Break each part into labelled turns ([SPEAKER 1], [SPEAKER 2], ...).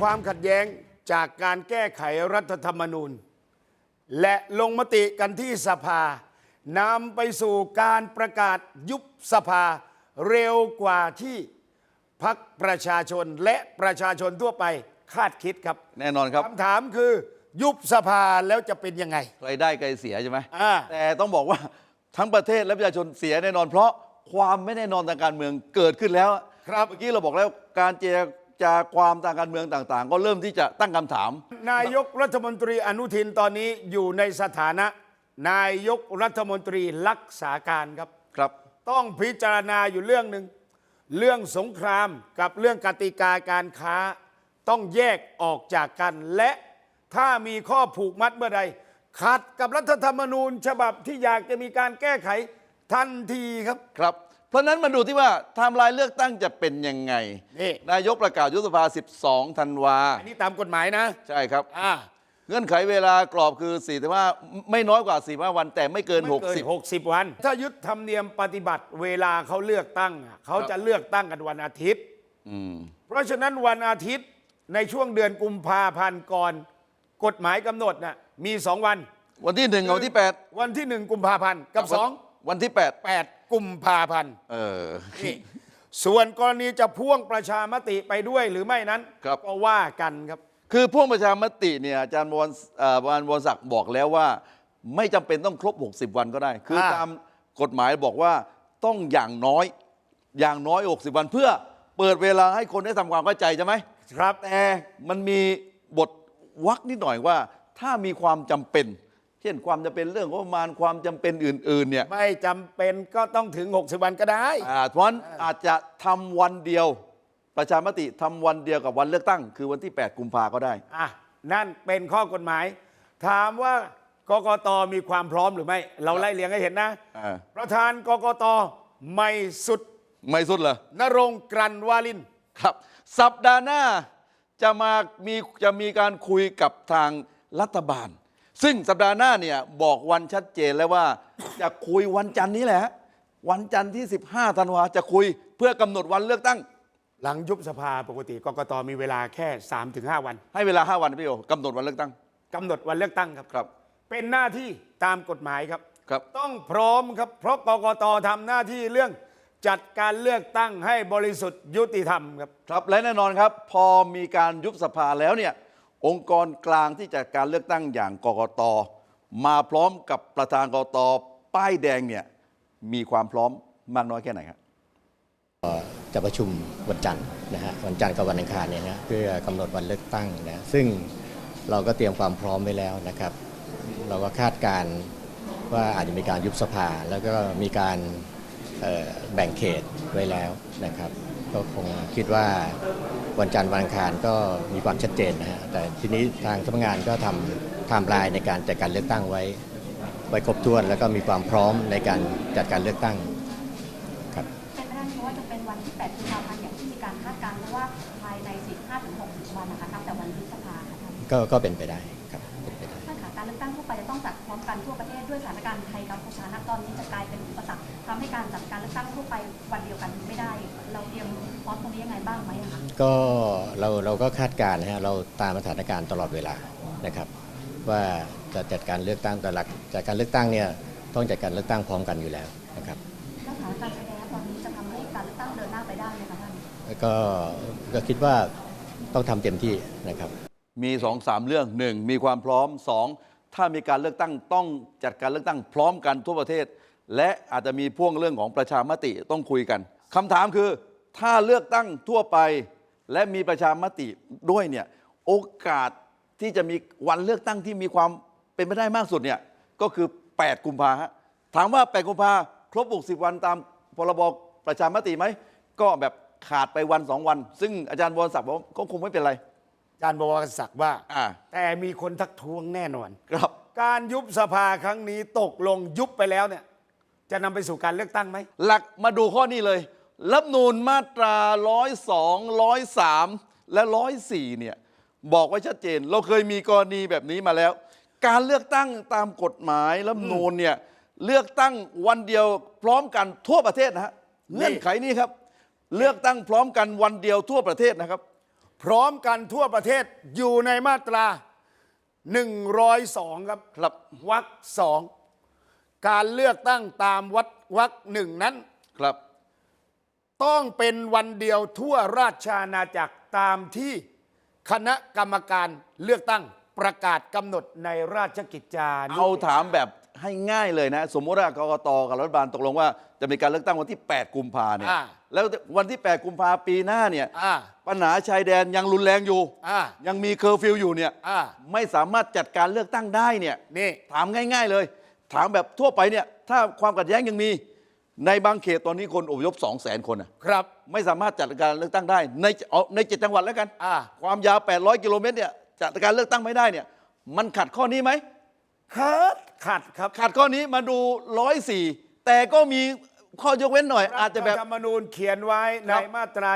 [SPEAKER 1] ความขัดแย้งจากการแก้ไขรัฐธรรมนูญ และลงมติกันที่สภานำไปสู่การประกาศยุบสภาเร็วกว่าที่พักประชาชนและประชาชนทั่วไปคาดคิดครับ
[SPEAKER 2] แน่นอนครับ
[SPEAKER 1] คำถามคือยุบสภาแล้วจะเป็นยังไง
[SPEAKER 2] ใครได้ใครเสียใช่ไหม
[SPEAKER 1] อ่า
[SPEAKER 2] แต่ต้องบอกว่าทั้งประเทศและประชาชนเสียแน่นอน เพราะความไม่แน่นอนทางการเมืองเกิดขึ้นแล้ว
[SPEAKER 1] ครับ
[SPEAKER 2] เมื่อกี้เราบอกแล้วการเจร จาความทางการเมืองต่างๆ ก็เริ่มที่จะตั้งคำถาม
[SPEAKER 1] นายกรัฐมนตรีอนุทินตอนนี้อยู่ในสถานะ นายกรัฐมนตรีรักษาการครับ
[SPEAKER 2] ครับ
[SPEAKER 1] ต้องพิจารณาอยู่เรื่องหนึ่งเรื่องสงครามกับเรื่องกติกาการค้า ต้องแยกออกจากกัน และถ้ามีข้อผูกมัดเมื่อใดขัดกับรัฐธรรมนูญ ฉบับที่อยากจะมีการแก้ไขทันทีครับ
[SPEAKER 2] ครับ เพราะฉะนั้นมาดูที่ว่าไทม์ไลน์เลือกตั้งจะเป็นยังไง
[SPEAKER 1] นี่
[SPEAKER 2] นายกประกาศยุบสภา 12 ธันวา
[SPEAKER 1] อันนี้ตามกฎหมายนะ
[SPEAKER 2] ใช่ครับ
[SPEAKER 1] อ่า
[SPEAKER 2] เงื่อนไขเวลากรอบคือ45ไม่น้อยกว่า45วันแต่ไม่เกิน
[SPEAKER 1] ไม่เกิน
[SPEAKER 2] 60
[SPEAKER 1] 60 วัน ถ้ายึดธรรมเนียมปฏิบัติเวลาเขาเลือกตั้งอะเขาจะเลือกตั้งกันวันอาทิตย์
[SPEAKER 2] อืม
[SPEAKER 1] เพราะฉะนั้นวันอาทิตย์ในช่วงเดือนกุมภาพันธ์ก่อน กฎหมายกำหนดน่ะมีสองวัน
[SPEAKER 2] วันที่หนึ่งกับวันที่ 8
[SPEAKER 1] วันที่หนึ่งกุมภาพันธ์กับสอง
[SPEAKER 2] วันที่
[SPEAKER 1] แปด กุมภาพันธ์
[SPEAKER 2] 8เออ
[SPEAKER 1] นี่ส่วนกรณีจะพ่วงประชามติไปด้วยหรือไม่นั้น
[SPEAKER 2] ครับ
[SPEAKER 1] ก็ว่ากันครับ
[SPEAKER 2] คือพ่วงประชามติเนี่ยอาจารย์บวรเอ่อวานวรศักดิ์บอกแล้วว่า ไม่จำเป็นต้องครบ 60 วันก็ได้ คืออาตามกฎหมายบอกว่าต้องอย่างน้อย อย่างน้อย 60 วัน เพื่อเปิดเวลาให้คนได้ทำความเข้าใจใช่ไหม
[SPEAKER 1] ครับ
[SPEAKER 2] แต่มันมีบทวักนิดหน่อยว่า ถ้ามีความจำเป็น เช่นความจำเป็นเรื่องงบประมาณความจำเป็นอื่น ๆ เนี่ย
[SPEAKER 1] ไม่จำเป็นก็ต้องถึง 60 วันก็ได้
[SPEAKER 2] อ่าเพราะฉะนั้นอาจจะทำวันเดียว ประชามติทำวันเดียวกับวันเลือกตั้ง คือวันที่ 8 กุมภาก็ได้
[SPEAKER 1] อะ นั่นเป็นข้อกฎหมาย ถามว่ากกตมีความพร้อมหรือไม่ เราไล่เลียงให้เห็นนะ
[SPEAKER 2] อ่า
[SPEAKER 1] ประธานกกตไม่สุด
[SPEAKER 2] ไม่สุดเหรอ
[SPEAKER 1] นรงค์กรันวาลิน
[SPEAKER 2] ครับ สัปดาห์หน้าจะมามีจะมีการคุยกับทางรัฐบาล ซึ่งสัปดาห์หน้าเนี่ยบอกวันชัดเจนแล้วว่า จะคุยวันจันทร์นี้แหละ วันจันทร์ที่ 15ธันวาจะคุยเพื่อกำหนดวันเลือกตั้ง
[SPEAKER 1] หลังยุบสภาปกติกกตมีเวลาแค่ 3-5 วัน
[SPEAKER 2] ให้เวลา 5 วันพี่โอกำหนดวันเลือกตั้ง
[SPEAKER 1] กำหนดวันเลือกตั้งครับ
[SPEAKER 2] ครับ
[SPEAKER 1] เป็นหน้าที่ตามกฎหมายครับ
[SPEAKER 2] ครับ
[SPEAKER 1] ต้องพร้อมครับ เพราะกกตทำหน้าที่เรื่องจัดการเลือกตั้งให้บริสุทธิ์ยุติธรรมครับ
[SPEAKER 2] ครับและแน่นอนครับ พอมีการยุบสภาแล้วเนี่ย องค์กรกลางที่จัดการเลือกตั้งอย่างกกต มาพร้อมกับประธานกกต ป้ายแดงเนี่ยมีความพร้อมมากน้อยแค่ไหนครับ
[SPEAKER 3] จะประชุมวันจันทร์นะฮะวันจันทร์กับวันอังคารเนี่ยนะเพื่อกำหนดวันเลือกตั้งนะซึ่งเราก็เตรียมความพร้อมไว้แล้วนะครับ เราก็คาดการณ์ว่าอาจจะมีการยุบสภา แล้วก็มีการแบ่งเขตไว้แล้วนะครับ ก็คงคิดว่าวันจันทร์วันอังคารก็มีความชัดเจนนะฮะแต่ทีนี้ทางสำนักงานก็ทำไทม์ไลน์ในการจัดการเลือกตั้งไว้ ไว้ครบถ้วน แล้วก็มีความพร้อมในการจัดการเลือกตั้งครับ
[SPEAKER 4] เป็นไปได้ไหมว่าจะเป็นวันที่8กุมภาพันธ์อย่างที่มีการคาดการณ์เพราะว่าภายใน 15ถึง60 วันนะคะนับแต่วันยุบสภาค่ะท่าน
[SPEAKER 3] ก็ก็เป็นไปได้
[SPEAKER 4] มกันทั่วประเทศด้วยสถานการณ์ไทยกัมพูชาณตอนนี้จะกลายเป็นอุปสรรคทำให้การจัดการเลือกตั้งทั่วไปวันเดียวกันไม่ได้ เราเตรียมพร้อมตรงนี้ยังไงบ้างไหมอะคะ
[SPEAKER 3] ก็เราเราก็คาดการณ์นะฮะเราตามสถานการณ์ตลอดเวลานะครับว่าจะจัดการเลือกตั้งแต่หลักจัดการเลือกตั้งเนี่ยต้องจัดการเลือกตั้งพร้อมกันอยู่แล้วนะครับ
[SPEAKER 4] แล้วสถานการณ์ชายแดนตอนนี้จะทำให้การเลือกตั้งเดินหน้าไปได้ไหมคะท่าน
[SPEAKER 3] แล้วก็ก็คิดว่าต้องทำเต็มที่นะครับ
[SPEAKER 2] มีสองสามเรื่องหนึ่งมีความพร้อมสอง ถ้ามีการเลือกตั้งต้องจัดการเลือกตั้งพร้อมกันทั่วประเทศ และอาจจะมีพ่วงเรื่องของประชามติต้องคุยกันคำถามคือ ถ้าเลือกตั้งทั่วไป และมีประชามติด้วยเนี่ยโอกาสที่จะมีวันเลือกตั้งที่มีความเป็นไปได้มากสุดเนี่ยก็คือ 8 กุมภาฮะถามว่า 8 กุมภาครบ 60 วันตามพรบประชามติไหมก็แบบขาดไปวันสองวัน ซึ่งอาจารย์วรศักดิ์บอกว่าก็คงไม่เป็นไร
[SPEAKER 1] อาจารย์บวรศักดิ์ว่า
[SPEAKER 2] อ่า
[SPEAKER 1] แต่มีคนทักท้วงแน่นอน
[SPEAKER 2] ครับ
[SPEAKER 1] การยุบสภาครั้งนี้ตกลงยุบไปแล้วเนี่ย จะนำไปสู่การเลือกตั้งไหม
[SPEAKER 2] หลักมาดูข้อนี้เลยรัฐธรรมนูนมาตรา 102 103 และ 104 เนี่ย บอกไว้ชัดเจน เราเคยมีกรณีแบบนี้มาแล้ว การเลือกตั้งตามกฎหมายรัฐธรรมนูนเนี่ย เลือกตั้งวันเดียวพร้อมกันทั่วประเทศนะฮะ
[SPEAKER 1] นี่
[SPEAKER 2] เงื่อนไขนี้ครับ เลือกตั้งพร้อมกันวันเดียวทั่วประเทศนะครับ
[SPEAKER 1] พร้อมกันทั่วประเทศอยู่ในมาตรา 102 ครับ
[SPEAKER 2] ครับ
[SPEAKER 1] วรรคสองการเลือกตั้งตามวัดวรรคหนึ่งนั้น
[SPEAKER 2] ครับ
[SPEAKER 1] ต้องเป็นวันเดียวทั่วราชอาณาจักรตามที่คณะกรรมการเลือกตั้งประกาศกำหนดในราชกิจจานุ
[SPEAKER 2] เอาถามแบบ ให้ง่ายเลยนะ สมมติว่ากกตกับรัฐบาลตกลงว่า จะมีการเลือกตั้งวันที่ 8 กุมภาเนี่ย
[SPEAKER 1] อ่า
[SPEAKER 2] แล้ววันที่ 8 กุมภาปีหน้าเนี่ย
[SPEAKER 1] อ่า
[SPEAKER 2] ปัญหาชายแดนยังรุนแรงอยู่
[SPEAKER 1] อ่า
[SPEAKER 2] ยังมีเคอร์ฟิวอยู่เนี่ย
[SPEAKER 1] อ่า
[SPEAKER 2] ไม่สามารถจัดการเลือกตั้งได้เนี่ย
[SPEAKER 1] นี่
[SPEAKER 2] ถามง่าย ๆเลย ถามแบบทั่วไปเนี่ย ถ้าความขัดแย้งยังมี ในบางเขตตอนนี้คนอพยพ2 0 0 0 0 0 คนน่ะ
[SPEAKER 1] ครับ
[SPEAKER 2] ไม่สามารถจัดการเลือกตั้งได้ ในเอาในเจ็ดจังหวัดแล้วกัน
[SPEAKER 1] อ่า
[SPEAKER 2] ความยาว 800 กิโลเมตรเนี่ยจัดการเลือกตั้งไม่ได้เนี่ย มันขัดข้อนี้ไหม
[SPEAKER 1] ขัด ขัดครับ
[SPEAKER 2] ขัดข้อนี้มาดู 104 แต่ก็มีข้อยกเว้นหน่อย อาจจะแบบ
[SPEAKER 1] รัฐธรรมนูญเขียนไว้ใน
[SPEAKER 2] ครับ
[SPEAKER 1] มาตรา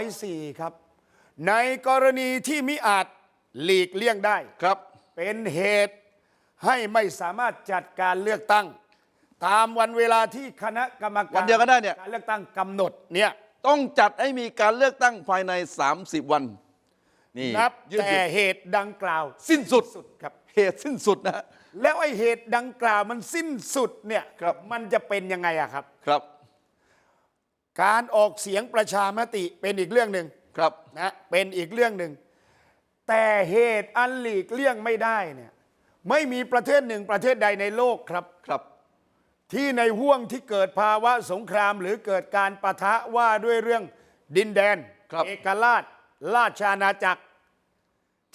[SPEAKER 1] 104 ครับ ในกรณีที่มิอาจหลีกเลี่ยงได้
[SPEAKER 2] ครับ
[SPEAKER 1] เป็นเหตุให้ไม่สามารถจัดการเลือกตั้ง ตามวันเวลาที่คณะกรรมการ
[SPEAKER 2] วันเดียวก็ได้เนี่ย
[SPEAKER 1] การเลือกตั้งกำหนดเนี่ย
[SPEAKER 2] ต้องจัดให้มีการเลือกตั้งภายใน 30 วัน นี่
[SPEAKER 1] นับ
[SPEAKER 2] ยืดห
[SPEAKER 1] แต่
[SPEAKER 2] ยุ่น
[SPEAKER 1] เหตุดังกล่าว
[SPEAKER 2] สิ้นสุด
[SPEAKER 1] สุดครับ
[SPEAKER 2] เหตุสิ้นสุดนะ
[SPEAKER 1] แล้วไอ้เหตุดังกล่าวมันสิ้นสุดเนี่ย
[SPEAKER 2] ครับ
[SPEAKER 1] มันจะเป็นยังไงอะครับ
[SPEAKER 2] ครับ
[SPEAKER 1] การออกเสียงประชามติเป็นอีกเรื่องหนึ่ง
[SPEAKER 2] ครับ
[SPEAKER 1] นะเป็นอีกเรื่องหนึ่ง แต่เหตุอันหลีกเลี่ยงไม่ได้เนี่ยไม่มีประเทศหนึ่งประเทศใดในโลกครับ
[SPEAKER 2] ครับ
[SPEAKER 1] ที่ในห่วงที่เกิดภาวะสงคราม หรือเกิดการประทะว่าด้วยเรื่องดินแดน
[SPEAKER 2] ครับ
[SPEAKER 1] เอกราชราชอาณาจักร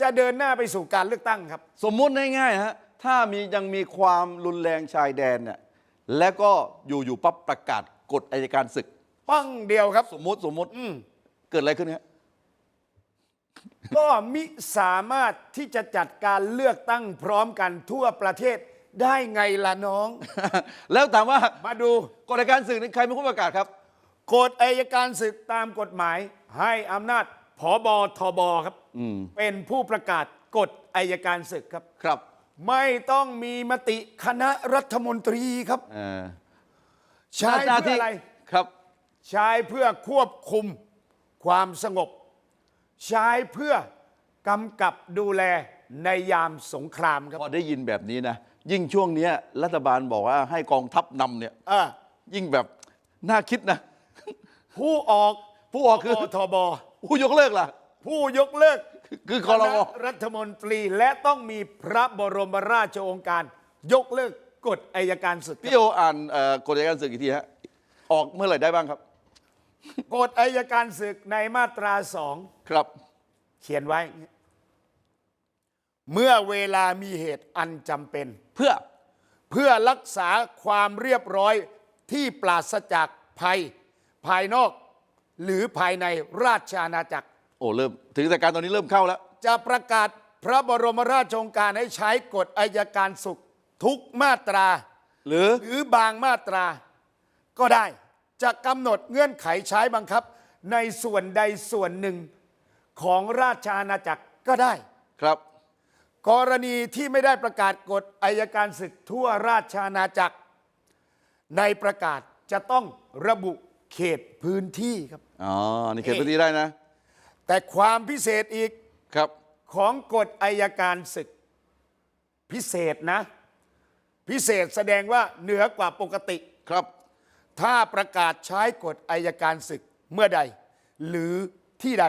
[SPEAKER 1] จะเดินหน้าไปสู่การเลือกตั้งครับ
[SPEAKER 2] สมมุติง่ายๆฮะถ้ามียังมีความรุนแรงชายแดนเนี่ยแล้วก็อยู่อยู่ๆปั๊บประกาศกฎอายการศึก
[SPEAKER 1] ปั้งเดียวครับ
[SPEAKER 2] สมมุติสมมุติเกิดอะไรขึ้นฮะ
[SPEAKER 1] ก็มิสามารถที่จะจัดการเลือกตั้งพร้อมกันทั่วประเทศได้ไงล่ะน้อง
[SPEAKER 2] แล้วถามว่า
[SPEAKER 1] มาดู
[SPEAKER 2] กฎอายการศึกนี่ใครเป็นผู้ประกาศครับ
[SPEAKER 1] กฎอายการศึกตามกฎหมายให้อำนาจผบทบครับ
[SPEAKER 2] อืม
[SPEAKER 1] เป็นผู้ประกาศกฎอายการศึกครับ
[SPEAKER 2] ครับ
[SPEAKER 1] ไม่ต้องมีมติคณะรัฐมนตรีครับ
[SPEAKER 2] เออ
[SPEAKER 1] ใช้
[SPEAKER 2] หน้า
[SPEAKER 1] เพื่ออะไร
[SPEAKER 2] ครับ
[SPEAKER 1] ใช้เพื่อควบคุมความสงบ ใช้เพื่อกำกับดูแลในยามสงครามครับ
[SPEAKER 2] พอได้ยินแบบนี้นะ ยิ่งช่วงเนี้ยรัฐบาลบอกว่าให้กองทัพนำเนี่ย
[SPEAKER 1] อะ
[SPEAKER 2] ยิ่งแบบน่าคิดนะ
[SPEAKER 1] ผู้ออก
[SPEAKER 2] ผู้ออกคือ
[SPEAKER 1] ผบทบ
[SPEAKER 2] ผู้ยกเลิกล่ะ
[SPEAKER 1] ผู้ยกเลิก
[SPEAKER 2] คือค
[SPEAKER 1] ค
[SPEAKER 2] อร
[SPEAKER 1] ณะ
[SPEAKER 2] มอ
[SPEAKER 1] รัฐมนตรีและต้องมีพระบรมราชโองการ ยกเลิกกฎอายการศึก
[SPEAKER 2] พี่โออ่านเอ่อกฎอายการศึกอีกทีฮะออกเมื่อไหร่ได้บ้างครับ
[SPEAKER 1] กฎอายการศึกในมาตราสอง
[SPEAKER 2] ครับ
[SPEAKER 1] เขียนไว้ เมื่อเวลามีเหตุอันจำเป็น
[SPEAKER 2] เพื่อ
[SPEAKER 1] เพื่อรักษาความเรียบร้อยที่ปราศจากภัย ภายนอก หรือภายในราชอาณาจักร
[SPEAKER 2] โอ้เริ่มถึงแต่การตอนนี้เริ่มเข้าแล้ว
[SPEAKER 1] จะประกาศพระบรมราชโองการให้ใช้กฎอายการศึกทุกมาตรา
[SPEAKER 2] หรือ
[SPEAKER 1] หรือบางมาตรา ก็ได้จะกำหนดเงื่อนไขใช้บังคับ ในส่วนใดส่วนหนึ่งของราชอาณาจักรก็ได้
[SPEAKER 2] ครับ
[SPEAKER 1] กรณีที่ไม่ได้ประกาศกฎอายการศึกทั่วราชอาณาจักร ในประกาศจะต้องระบุเขตพื้นที่ครับ
[SPEAKER 2] อ๋อนี่เขตพื้นที่ได้นะ
[SPEAKER 1] แต่ความพิเศษอีก
[SPEAKER 2] ครับ
[SPEAKER 1] ของกฎอายการศึก พิเศษนะ พิเศษแสดงว่าเหนือกว่าปกติ
[SPEAKER 2] ครับ
[SPEAKER 1] ถ้าประกาศใช้กฎอายการศึกเมื่อใด หรือที่ใด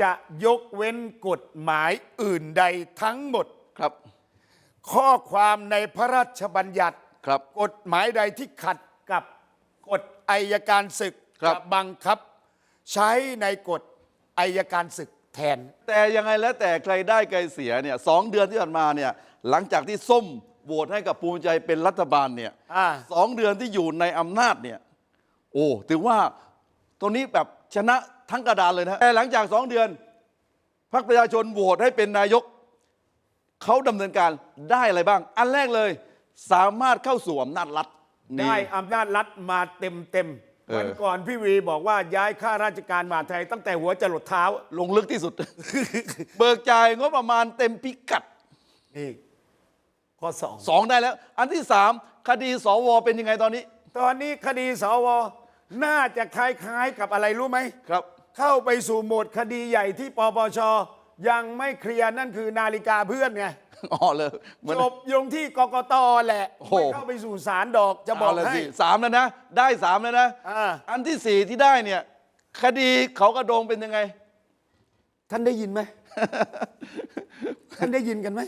[SPEAKER 1] จะยกเว้นกฎหมายอื่นใดทั้งหมด
[SPEAKER 2] ครับ
[SPEAKER 1] ข้อความในพระราชบัญญัติ
[SPEAKER 2] ครับ
[SPEAKER 1] กฎหมายใดที่ขัดกับกฎอายการศึก
[SPEAKER 2] ครับ
[SPEAKER 1] จะบังคับ ใช้ในกฎ อายการศึกแทน
[SPEAKER 2] แต่ยังไงแล้วแต่ใครได้ใครเสียเนี่ยสองเดือนที่ผ่านมาเนี่ยหลังจากที่ส้มโหวตให้กับภูมิใจเป็นรัฐบาลเนี่ย
[SPEAKER 1] อ่า
[SPEAKER 2] สองเดือนที่อยู่ในอำนาจเนี่ยโอ้ถือว่าตรงนี้แบบชนะทั้งกระดานเลยนะแต่หลังจากสองเดือนพรรคประชาชนโหวตให้เป็นนายก เขาดำเนินการได้อะไรบ้าง อันแรกเลย สามารถเข้าสู่อำนาจรัฐนี่
[SPEAKER 1] ได้อำนาจรัฐมาเต็มเต็มๆ
[SPEAKER 2] เออ
[SPEAKER 1] วันก่อนพี่วีบอกว่าย้ายข้าราชการมหาดไทย ตั้งแต่หัวจรดเท้า
[SPEAKER 2] ลงลึกที่สุด เบิกจ่ายงบประมาณเต็มพิกัด
[SPEAKER 1] นี่ข้อสอง
[SPEAKER 2] สองได้แล้ว อันที่สามคดีสวเป็นยังไงตอนนี้
[SPEAKER 1] ตอนนี้คดีสวน่าจะคล้ายๆกับอะไรรู้ไหม
[SPEAKER 2] ครับ
[SPEAKER 1] เข้าไปสู่โหมดคดีใหญ่ที่ปปชยังไม่เคลียร์นั่นคือนาฬิกาเพื่อนไง
[SPEAKER 2] อ๋อเลยเหมือน
[SPEAKER 1] จบยงที่กกตแหละ
[SPEAKER 2] โอ้โห
[SPEAKER 1] ไม่เข้าไปสู่ศาลดอกจะบอก
[SPEAKER 2] เาละ
[SPEAKER 1] ให้
[SPEAKER 2] สิสามแล้วนะ ได้สามแล้วนะ
[SPEAKER 1] อ่า
[SPEAKER 2] อันที่สี่ที่ได้เนี่ย คดีเขากระโดงเป็นยังไง
[SPEAKER 1] ท่านได้ยินไหม ท่านได้ยินกันไหม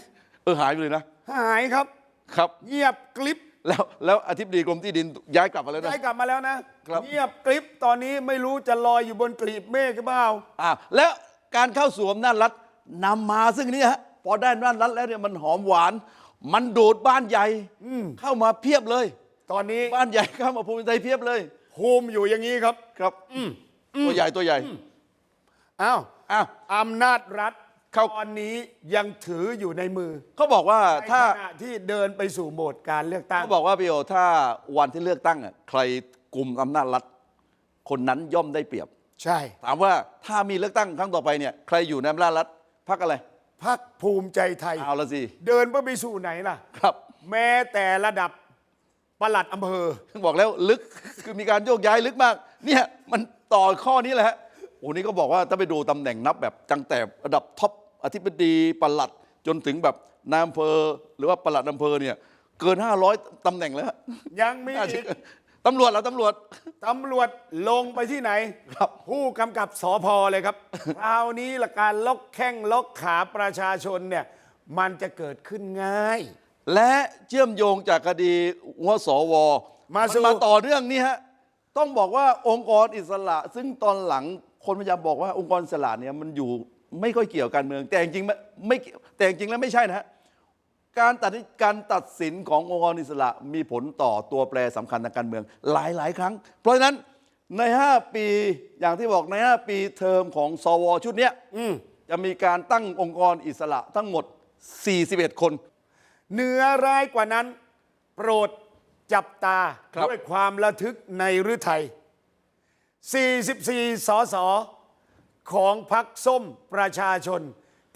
[SPEAKER 2] เออหายไปเลยนะ
[SPEAKER 1] หายครับ
[SPEAKER 2] ครับ
[SPEAKER 1] เงียบกลิบ
[SPEAKER 2] แล้วแล้วอธิบดีกรมที่ดินย้ายกลับมาแล้วนะ
[SPEAKER 1] ได้กลับมาแล้วนะครับ เงียบกลิบตอนนี้ไม่รู้จะลอยอยู่บนกลีบเมฆหรือเปล่า
[SPEAKER 2] อ่าแล้วการเข้าสู่อำนาจรัฐนำมาซึ่งนี่ฮะ พอได้อำนาจรัฐแล้วเนี่ยมันหอมหวาน มันดูดบ้านใหญ่เข้ามาเพียบเลย
[SPEAKER 1] ตอนนี้
[SPEAKER 2] บ้านใหญ่เข้ามาภูมิใจเพียบเลย
[SPEAKER 1] ภูมิอยู่อย่างนี้ครับ
[SPEAKER 2] ครับตัวใหญ่ตัวใหญ่
[SPEAKER 1] อ้าว
[SPEAKER 2] อ้าว
[SPEAKER 1] อำนาจรัฐ
[SPEAKER 2] เข้า
[SPEAKER 1] ตอนนี้ยังถืออยู่ในมือ
[SPEAKER 2] เขาบอกว่า
[SPEAKER 1] ใน
[SPEAKER 2] ถ้า
[SPEAKER 1] ขณะที่เดินไปสู่โหมดการเลือกตั้ง
[SPEAKER 2] เขาบอกว่าพี่โอถ้าวันที่เลือกตั้งอะใครกลุ่มอำนาจรัฐคนนั้นย่อมได้เปรียบ
[SPEAKER 1] ใช่
[SPEAKER 2] ถามว่าถ้ามีเลือกตั้งครั้งต่อไปเนี่ย ใครอยู่ในอำนาจรัฐพักอะไร
[SPEAKER 1] พักภูมิใจไทย
[SPEAKER 2] เอาละสิ
[SPEAKER 1] เดินไปสู่ไหนล่ะ
[SPEAKER 2] ครับ
[SPEAKER 1] แม้แต่ระดับปลัดอำเภอ
[SPEAKER 2] บอกแล้วลึกคือมีการโยกย้ายลึกมาก เนี่ยมันต่อข้อนี้แหละฮะโอ้นี่ก็บอกว่าถ้าไปดูตำแหน่งนับแบบจังแต่ระดับท็อปอธิบดีปลัดจนถึงแบบนายอำเภอหรือว่าปลัดอำเภอเนี่ยเกิน 500ตำแหน่งแล้วฮะ
[SPEAKER 1] ยังมี
[SPEAKER 2] น่า
[SPEAKER 1] อี
[SPEAKER 2] จะ
[SPEAKER 1] ก
[SPEAKER 2] ตำรวจแล้วตำรวจ
[SPEAKER 1] ตำรวจลงไปที่ไหน
[SPEAKER 2] ครับ
[SPEAKER 1] ผู้กำกับสอพอเลยครับ คราวนี้ละการล็อกแข้งล็อกขาประชาชนเนี่ยมันจะเกิดขึ้นง่าย
[SPEAKER 2] และเชื่อมโยงจากคดีหัวสว
[SPEAKER 1] มาสู่
[SPEAKER 2] นมาต่อเรื่องนี้ฮะ ต้องบอกว่าองค์กรอิสระ ซึ่งตอนหลังคนพยายามบอกว่าองค์กรอิสระเนี่ยมันอยู่ไม่ค่อยเกี่ยวกับการเมือง แต่จริงๆไม่ไม่แต่จริงๆแล้วไม่ใช่นะฮะ การตัดการตัดสินขององค์กรอิสระมีผลต่อตัวแปรสำคัญทางการเมืองหลายหลาย ๆ ครั้ง เพราะฉะนั้นใน 5 ปีอย่างที่บอกใน 5 ปีเทอมของสวชุดเนี้ยจะมีการตั้งองค์กรอิสระทั้งหมด 41 คน
[SPEAKER 1] เหนือร้ายกว่านั้น โปรดจับตา
[SPEAKER 2] ครับ
[SPEAKER 1] ด้วยความระทึกในฤทัย 44 สสของพักส้มประชาชน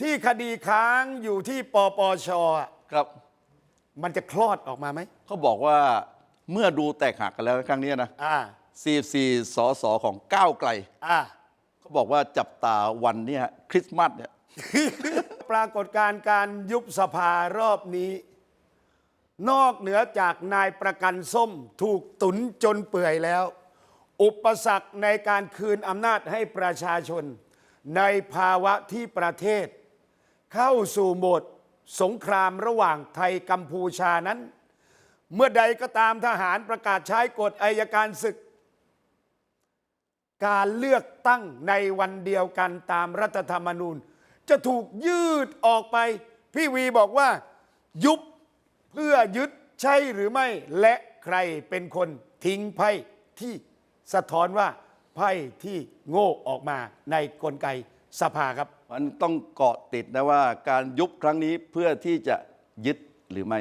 [SPEAKER 1] ที่คดีค้างอยู่ที่ปปชอะ
[SPEAKER 2] ครับ
[SPEAKER 1] มันจะคลอดออกมาไหม
[SPEAKER 2] เขาบอกว่าเมื่อดูแตกหักกันแล้วครั้งนี้นะ
[SPEAKER 1] อ่า
[SPEAKER 2] 44สสของก้าวไกล
[SPEAKER 1] อ่า
[SPEAKER 2] เขาบอกว่าจับตาวันเนี้ยคริสต์มาสเนี่ย
[SPEAKER 1] ปรากฏการณ์การยุบสภารอบนี้ นอกเหนือจากนายประกันส้มถูกตุนจนเปื่อยแล้ว อุปสรรคในการคืนอำนาจให้ประชาชน ในภาวะที่ประเทศ เข้าสู่โหมด สงครามระหว่างไทยกัมพูชานั้น เมื่อใดก็ตามทหารประกาศใช้กฎอายการศึก การเลือกตั้งในวันเดียวกันตามรัฐธรรมนูญ จะถูกยืดออกไป พี่วีบอกว่า ยุบเพื่อยึดใช่หรือไม่ และใครเป็นคนทิ้งไพ่ที่สะท้อนว่าไพ่ที่โง่ออกมาในกลไก สภาครับ
[SPEAKER 2] มันต้องเกาะติดนะว่าการยุบครั้งนี้เพื่อที่จะยึดหรือไม่